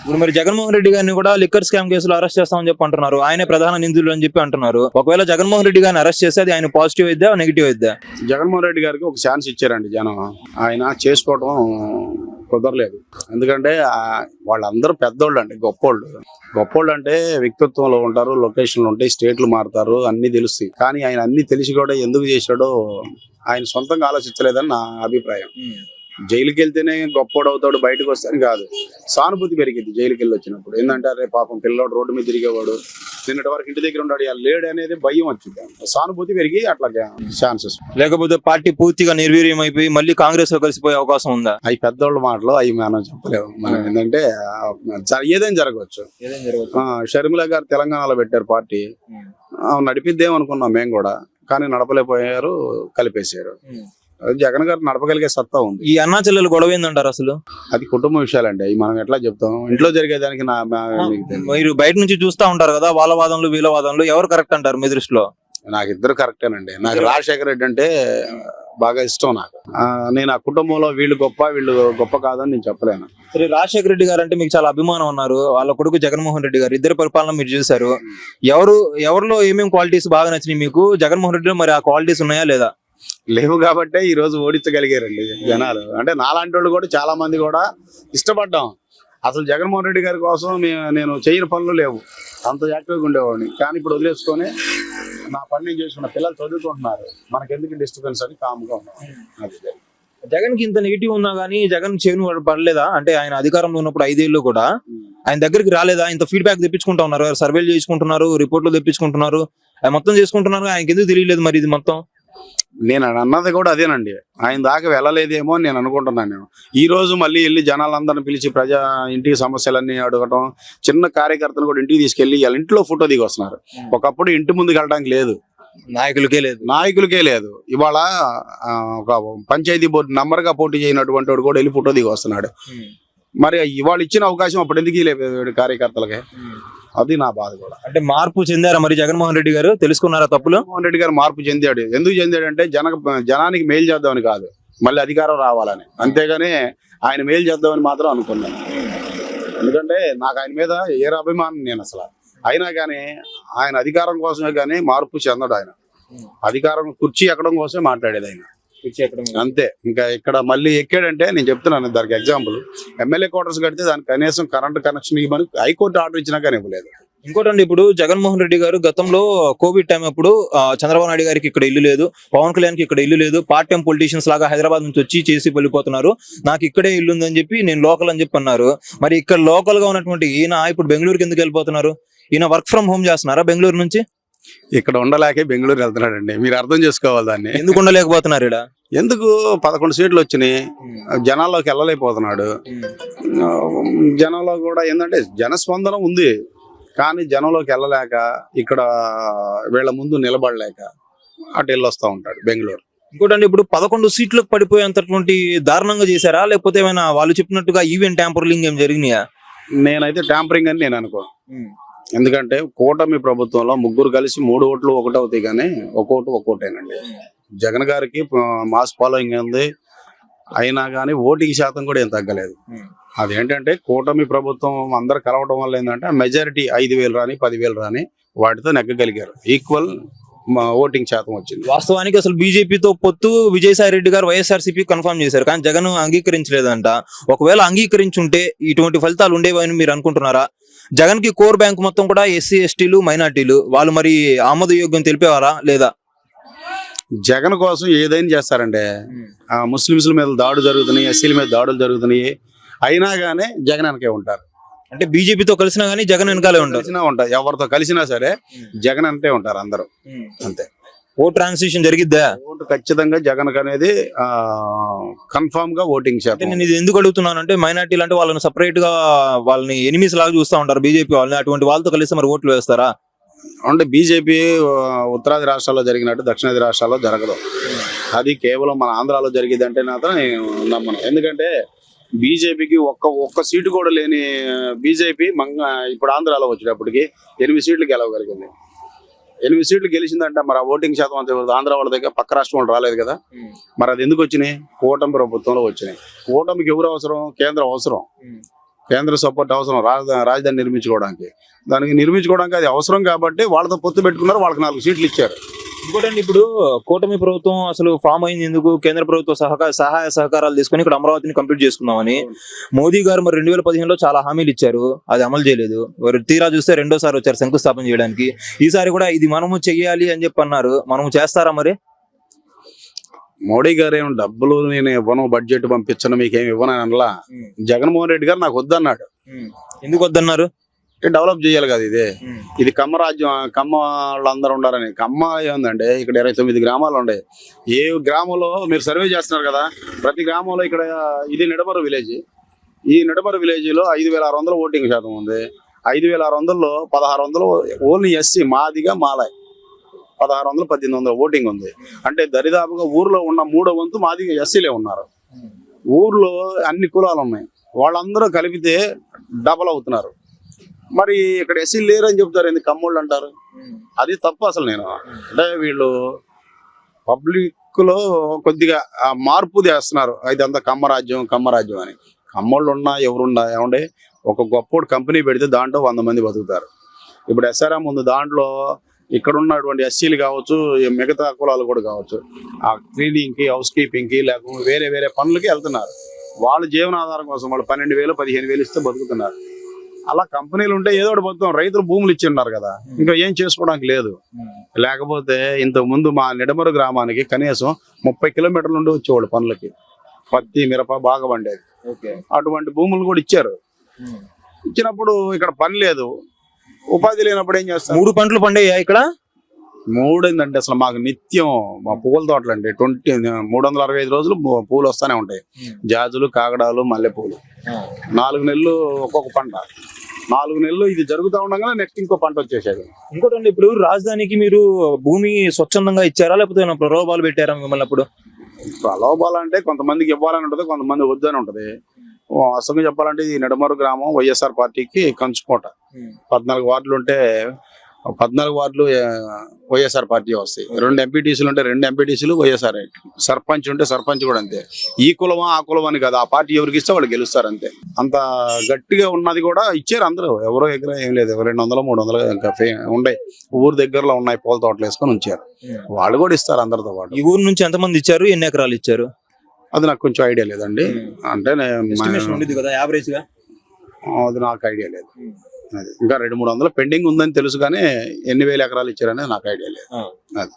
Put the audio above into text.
ఇప్పుడు మరి జగన్మోహన్ రెడ్డి గారిని కూడా లిక్కర్ స్కామ్ కేసులో అరెస్ట్ చేస్తామని చెప్పి అంటున్నారు. ఆయనే ప్రధాన నిందితులు అని చెప్పి అంటున్నారు. ఒకవేళ జగన్మోహన్ రెడ్డి గారిని అరెస్ట్ చేస్తే అది ఆయన పాజిటివ్ అయిద్దా నెగిటివ్ అయిద్దా? జగన్మోహన్ రెడ్డి గారికి ఒక ఛాన్స్ ఇచ్చారండి జనం. ఆయన చేసుకోవడం కుదరలేదు. ఎందుకంటే వాళ్ళందరూ పెద్దోళ్ళు అండి గొప్పోళ్ళు. గొప్పోళ్ళు అంటే వ్యక్తిత్వంలో ఉంటారు లొకేషన్లు ఉంటాయి స్టేట్లు మారుతారు అన్ని తెలుస్తాయి. కానీ ఆయన అన్ని తెలిసి కూడా ఎందుకు చేశాడో ఆయన సొంతంగా ఆలోచించలేదని నా అభిప్రాయం. జైలుకి వెళ్తేనే గొప్పోడు అవుతాడు బయటకు వస్తాను కాదు. సానుభూతి పెరిగింది జైలుకి వెళ్ళి వచ్చినప్పుడు. ఏంటంటే అరే పాపం పిల్లోడు రోడ్డు మీద తిరిగేవాడు నిన్నటి వరకు ఇంటి దగ్గర ఉన్నాడు ఇలా లేడు అనేది భయం వచ్చింది. సానుభూతి పెరిగి అట్లా ఛాన్సెస్. లేకపోతే పార్టీ పూర్తిగా నిర్వీర్యం అయిపోయి మళ్ళీ కాంగ్రెస్లో కలిసిపోయే అవకాశం ఉందా? అవి పెద్దోళ్ళ మాటలు అవి మనం చెప్పలేము. మనం ఏంటంటే ఏదైనా జరగవచ్చు. షర్మిల గారు తెలంగాణలో పెట్టారు పార్టీ. ఆ, నడిపిద్దేం అనుకున్నాం మేము కూడా కానీ నడపలేకపోయారు కలిపేశారు. జగన్ గారు నడపగలిగే సత్తా ఉంది. ఈ అన్నా చెల్లెలు గొడవ ఏందంటారు అసలు? అది కుటుంబ విషయాలండి. అవి మనం ఎట్లా చెప్తాం? ఇంట్లో జరిగేదానికి నా నా- మీకు తెలియదు. మీరు బయట నుంచి చూస్తా ఉంటారు కదా వాళ్ళ వాదనలు వీళ్ళ వాదనలు ఎవరు కరెక్ట్ అంటారు మీ దృష్టిలో? నాకు ఇద్దరు కరెక్టేనండి నాకు రాజశేఖర రెడ్డి అంటే బాగా ఇష్టం నాకు. ఆ, నేను ఆ కుటుంబంలో వీళ్ళు గొప్ప వీళ్ళు గొప్ప కాదని నేను చెప్పలేను. సరే రాజశేఖర రెడ్డి గారు అంటే మీకు చాలా అభిమానం ఉన్నారు వాళ్ళ కొడుకు జగన్మోహన్ రెడ్డి గారు ఇద్దరు పరిపాలన మీరు చూశారు. ఎవరు ఎవరిలో ఏమేమి క్వాలిటీస్ బాగా నచ్చినాయి మీకు? జగన్మోహన్ రెడ్డిలో మరి ఆ క్వాలిటీస్ ఉన్నాయా లేదా? లేవు కాబట్టే ఈ రోజు ఓడించగలిగారండి జనాలు. అంటే నాలాంటి వాళ్ళు కూడా చాలా మంది కూడా ఇష్టపడ్డాం. అసలు జగన్మోహన్ రెడ్డి గారి కోసం నేను చేయని పనులు లేవు. అంత యాక్టివ్గా ఉండేవాడిని. కానీ ఇప్పుడు వదిలేసుకొని నా పని నేను చేసుకున్న పిల్లలు చదువుకుంటున్నారు. మనకెందుకు డిస్టర్బెన్స్ అని కామ్గా ఉన్నాం. అది జగన్కి ఇంత నెగిటివ్ ఉన్నా గానీ జగన్ చెవిని పడలేదా? అంటే ఆయన అధికారంలో ఉన్నప్పుడు ఐదేళ్ళు కూడా ఆయన దగ్గరికి రాలేదా? ఇంత ఫీడ్బ్యాక్ తెప్పించుకుంటా ఉన్నారు. సర్వేలు చేసుకుంటున్నారు రిపోర్ట్లు తెప్పించుకుంటున్నారు. మొత్తం చేసుకుంటున్నారు. ఆయనకి ఎందుకు తెలియలేదు మరి ఇది మొత్తం? నేను అన్నది కూడా అదేనండి. ఆయన దాకా వెళ్ళలేదేమో అని నేను అనుకుంటున్నాను నేను. ఈ రోజు మళ్ళీ వెళ్ళి జనాలందరిని పిలిచి ప్రజా ఇంటికి సమస్యలన్నీ అడగటం చిన్న కార్యకర్తను కూడా ఇంటికి తీసుకెళ్ళి వాళ్ళ ఇంట్లో ఫోటో దిగి వస్తున్నారు ఒకప్పుడు ఇంటి ముందుకు వెళ్ళడానికి లేదు. నాయకులకే లేదు. నాయకులకే లేదు. ఇవాళ ఒక పంచాయతీ బోర్డు నంబర్గా పోటీ చేయనటువంటి వాడు కూడా వెళ్ళి ఫోటో దిగి వస్తున్నాడు మరి ఇవాళ ఇచ్చిన అవకాశం అప్పుడు ఎందుకు కార్యకర్తలకి? అది నా బాధ కూడా. అంటే మార్పు చెందారా మరి జగన్మోహన్ రెడ్డి గారు? తెలుసుకున్నారా తప్పులు? జగన్మోహన్ రెడ్డి గారు మార్పు చెందాడు. ఎందుకు చెందాడంటే జన జనానికి మేలు చేద్దామని కాదు. మళ్ళీ అధికారం రావాలని. అంతేగాని ఆయన మేలు చేద్దామని మాత్రం అనుకున్నాను. ఎందుకంటే నాకు ఆయన మీద ఏ అభిమానం నేను అసలు. అయినా కానీ ఆయన అధికారం కోసమే కానీ మార్పు చెందడు ఆయన. అధికారం కుర్చీ ఎక్కడం కోసమే మాట్లాడేది ఆయన. అంతే. ఇంకా ఇక్కడ మళ్ళీ ఎక్కాడంటే నేను చెప్తున్నాను దానికి ఎగ్జాంపుల్ ఎమ్మెల్యే క్వార్టర్స్ కడితే దానికి కనీసం కరెంట్ కనెక్షన్ ఇవ్వమని హైకోర్టు ఆర్డర్ ఇచ్చినా కానీ ఇవ్వలేదు. ఇంకోటండి ఇప్పుడు జగన్మోహన్ రెడ్డి గారు గతంలో కోవిడ్ టైం అప్పుడు ఆ, చంద్రబాబు నాయుడు గారికి ఇక్కడ ఇల్లు లేదు పవన్ కళ్యాణ్కి ఇక్కడ ఇల్లు లేదు పార్ట్ టైం పొలిటీషియన్స్ లాగా హైదరాబాద్ నుంచి వచ్చి చేసి వెళ్ళిపోతున్నారు. నాకు ఇక్కడే ఇల్లు ఉందని చెప్పి నేను లోకల్ అని చెప్పి అన్నారు. మరి ఇక్కడ లోకల్గా ఉన్నటువంటి ఈయన ఇప్పుడు బెంగళూరుకి ఎందుకు వెళ్ళిపోతున్నారు? ఈయన వర్క్ ఫ్రమ్ హోమ్ చేస్తున్నారా బెంగళూరు నుంచి? ఇక్కడ ఉండలేకే బెంగళూరు వెళ్తున్నాడండి. మీరు అర్థం చేసుకోవాలి దాన్ని. ఎందుకు ఉండలేకపోతున్నారు ఇక్కడ ఎందుకు? పదకొండు సీట్లు వచ్చినాయి. జనాల్లోకి వెళ్ళలేకపోతున్నాడు. జనంలో కూడా ఏంటంటే జనస్పందన ఉంది. కానీ జనంలోకి వెళ్ళలేక ఇక్కడ వీళ్ళ ముందు నిలబడలేక అటు వెళ్ళొస్తా ఉంటాడు బెంగళూరు. ఇంకోటండి ఇప్పుడు పదకొండు సీట్లకు పడిపోయేంతటువంటి దారుణంగా చేశారా? లేకపోతే ఏమైనా వాళ్ళు చెప్పినట్టుగా ఈవెంట్ ట్యాంపర్లింగ్ ఏం జరిగినాయా? నేనైతే ట్యాంపరింగ్ అని నేను అనుకో ఎందుకంటే కూటమి ప్రభుత్వంలో ముగ్గురు కలిసి మూడు ఓట్లు ఒకటి అవుతాయి కానీ ఒక ఓటు ఒక ఓటేనండి జగన్ గారికి మాస్ ఫాలోయింగ్ ఉంది. అయినా కానీ ఓటింగ్ శాతం కూడా ఏం తగ్గలేదు. అదేంటంటే కూటమి ప్రభుత్వం అందరు కలవడం వల్ల ఏంటంటే మెజారిటీ ఐదు వేలు రాని పదివేలు రాని వాటితో నెగ్గగలిగారు. ఈక్వల్ ఓటింగ్ శాతం వచ్చింది. వాస్తవానికి అసలు బీజేపీతో పొత్తు విజయసాయి రెడ్డి గారు వైఎస్ఆర్సీపీ కన్ఫర్మ్ చేశారు. కానీ జగన్ అంగీకరించలేదంట. ఒకవేళ అంగీకరించుంటే ఇటువంటి ఫలితాలు ఉండేవని మీరు అనుకుంటున్నారా? జగన్కి కోర్ బ్యాంక్ మొత్తం కూడా ఎస్సీ ఎస్టీలు మైనార్టీలు. వాళ్ళు మరి ఆమోదయోగ్యం తెలిపేవారా లేదా? జగన్ కోసం ఏదైనా చేస్తారంటే ఆ ముస్లింల మీద దాడులు జరుగుతున్నాయి ఎస్సీల మీద దాడులు జరుగుతున్నాయి. అయినా కానీ జగన్ వెనకే ఉంటారు. అంటే బీజేపీతో కలిసినా కానీ జగన్ వెనకాలే ఉండదు కలిసినా ఉంటారు. ఎవరితో కలిసినా సరే జగన్ అంటే ఉంటారు అందరూ. అంతే. ఓ ట్రాన్సిషన్ జరిగిద్దా? ఓటు ఖచ్చితంగా జగన్ అనేది కన్ఫామ్గా ఓటింగ్ అంటే శాతం నేను ఇది ఎందుకు అడుగుతున్నాను అంటే మైనార్టీలు అంటే వాళ్ళని సపరేట్గా వాళ్ళని ఎనిమిస్ లాగా చూస్తా ఉంటారు బీజేపీ వాళ్ళని. అటువంటి వాళ్ళతో కలిసి మరి ఓట్లు వేస్తారా? అంటే బీజేపీ ఉత్తరాది రాష్ట్రాల్లో జరిగినట్టు దక్షిణాది రాష్ట్రాల్లో జరగదు. అది కేవలం మన ఆంధ్రాలో జరిగిందంటే మాత్రం నేను నమ్మను. ఎందుకంటే బీజేపీకి ఒక్క ఒక్క సీటు కూడా లేని బీజేపీ మంగ ఇప్పుడు ఆంధ్రాలో వచ్చేటప్పటికి ఎనిమిది సీట్లు గెలవగలిగింది. ఎనిమిది సీట్లు గెలిచిందంటే మరి ఆ ఓటింగ్ శాతం అంత ఆంధ్ర వాళ్ళ దగ్గర పక్క రాష్ట్రం వాళ్ళు రాలేదు కదా. మరి అది ఎందుకు వచ్చినాయి? కూటమి ప్రభుత్వంలో వచ్చినాయి. కూటమికి ఎవరు అవసరం? కేంద్రం అవసరం. కేంద్ర సపోర్ట్ అవసరం. రాజధాని రాజధాని నిర్మించుకోవడానికి. దానికి నిర్మించుకోవడానికి అది అవసరం కాబట్టి వాళ్ళతో పొత్తు పెట్టుకున్నారు వాళ్ళకి నాలుగు సీట్లు ఇచ్చారు. ఇంకోటండి ఇప్పుడు కూటమి ప్రభుత్వం అసలు ఫామ్ అయింది ఎందుకు? కేంద్ర ప్రభుత్వ సహకార సహాయ సహకారాలు తీసుకొని ఇక్కడ అమరావతిని కంప్లీట్ చేసుకుందామని. మోదీ గారు మరి రెండు వేల పదిహేనులో చాలా హామీలు ఇచ్చారు. అది అమలు చేయలేదు. మరి తీరా చూస్తే రెండోసారి వచ్చారు శంకుస్థాపన చేయడానికి. ఈసారి కూడా ఇది మనము చెయ్యాలి అని చెప్పి అన్నారు. మనము చేస్తారా మరి? మోడీ గారు ఏమో డబ్బులు నేను ఇవ్వను బడ్జెట్ పంపించను మీకేం ఇవ్వను అని అనలా. జగన్మోహన్ రెడ్డి గారు నాకు వద్దన్నాడు. ఎందుకు వద్దన్నారు? డెవలప్ చేయాలి కదా ఇది. ఇది కమ్మ రాజ్యం కమ్మ వాళ్ళందరూ ఉండాలని. కమ్మ ఏముందండి ఇక్కడ ఇరవై తొమ్మిది గ్రామాలు ఉన్నాయి. ఏ గ్రామంలో మీరు సర్వే చేస్తున్నారు కదా ప్రతి గ్రామంలో ఇక్కడ ఇది నిడమరు విలేజ్. ఈ నిడమరు విలేజ్లో ఐదు వేల ఆరు వందల ఓటింగ్ శాతం ఉంది. ఐదు వేల ఆరు వందల్లో పదహారు వందలు ఓన్లీ ఎస్సీ మాదిగా మాలాయ్. పదహారు వందలు పద్దెనిమిది వందల ఓటింగ్ ఉంది. అంటే దరిదాపుగా ఊర్లో ఉన్న మూడో వంతు మాదిగా ఎస్సీలే ఉన్నారు. ఊర్లో అన్ని కులాలు ఉన్నాయి. వాళ్ళందరూ కలిపితే డబల్ అవుతున్నారు. మరి ఇక్కడ ఎస్సీ లేరని చెప్తారు ఎందుకు కమ్మోళ్ళు అంటారు. అది తప్పు అసలు నేను. అంటే వీళ్ళు పబ్లిక్లో కొద్దిగా ఆ మార్పు చేస్తున్నారు. ఇదంతా కమ్మరాజ్యం కమ్మరాజ్యం అని. కమ్మోళ్ళు ఉన్నా ఎవరున్నా ఏమంటే ఒక గొప్పోడు కంపెనీ పెడితే దాంట్లో వంద మంది బతుకుతారు. ఇప్పుడు ఎస్ఆర్ఎం ఉంది దాంట్లో ఇక్కడ ఉన్నటువంటి ఎస్సీలు కావచ్చు మిగతా కులాలు కూడా కావచ్చు ఆ క్లీనింగ్కి హౌస్ కీపింగ్కి లేకపోతే వేరే వేరే పనులకి వెళ్తున్నారు. వాళ్ళ జీవనాధారం కోసం వాళ్ళు పన్నెండు వేలు పదిహేను వేలు ఇస్తే బతుకుతున్నారు. అలా కంపెనీలు ఉంటే ఏదో ఒకటి బతుకుతాం రైతులు భూములు ఇచ్చి ఉన్నారు కదా ఇంకా ఏం చేసుకోవడానికి లేదు. లేకపోతే ఇంతకు ముందు మా నిడమరు గ్రామానికి కనీసం ముప్పై కిలోమీటర్ల నుండి వచ్చేవాళ్ళు పనులకి. పత్తి మిరప బాగా పండేది. ఓకే. అటువంటి భూములు కూడా ఇచ్చారు. ఇచ్చినప్పుడు ఇక్కడ పని లేదు. ఉపాధి లేనప్పుడు ఏం చేస్తారు? మూడు పంటలు పండాయా ఇక్కడ? మూడు ఏంటంటే అసలు మాకు నిత్యం మా పూల తోటలు అండి. ట్వంటీ మూడు వందల అరవై ఐదు రోజులు పూలు వస్తానే ఉంటాయి. జాజులు కాగడాలు మల్లెపూలు. నాలుగు నెలలు ఒక్కొక్క పంట. నాలుగు నెలలు ఇది జరుగుతూ ఉండగానే నెక్స్ట్ ఇంకో పంట వచ్చేసేది. ఇంకోటండి ఇప్పుడు రాజధానికి మీరు భూమి స్వచ్ఛందంగా ఇచ్చారా? లేకపోతే ఏమైనా ప్రలోభాలు పెట్టారా మిమ్మల్ని అప్పుడు? ప్రలోభాలంటే కొంతమందికి ఇవ్వాలని ఉంటుంది కొంతమంది వద్దని ఉంటుంది. అసలు చెప్పాలంటే ఈ నెడమరు గ్రామం వైఎస్ఆర్ పార్టీకి కంచుకోట. పద్నాలుగు వార్డులు ఉంటే పద్నాలుగు వార్డులు వైఎస్ఆర్ పార్టీ వస్తాయి. రెండు ఎంపీటీసీలు ఉంటే రెండు ఎంపీటీసీలు వైఎస్ఆర్ సర్పంచ్ ఉంటే సర్పంచ్ కూడా అంతే. ఈ కులమా ఆ కులం అని కదా. ఆ పార్టీ ఎవరికి ఇస్తే వాళ్ళు గెలుస్తారు అంతే. అంత గట్టిగా ఉన్నది కూడా ఇచ్చారు అందరూ. ఎవరో ఎక్కడ ఏం లేదు. రెండు వందలు మూడు వందలు ఇంకా ఉన్నాయి ఊరు దగ్గరలో ఉన్నాయి పూల తోటలు వేసుకొని ఉంచారు. వాళ్ళు కూడా ఇస్తారు అందరితో పాటు. ఈ ఊరు నుంచి ఎంతమంది ఇచ్చారు? ఎన్ని ఎకరాలు ఇచ్చారు? అది నాకు కొంచెం ఐడియా లేదండి. అంటే కదా అది నాకు ఐడియా లేదు. ఇంకా రెండు మూడు వందలు పెండింగ్ ఉందని తెలుసు కానీ ఎన్ని వేల ఎకరాలు ఇచ్చారనేది నాకు ఐడియా లేదు. అది.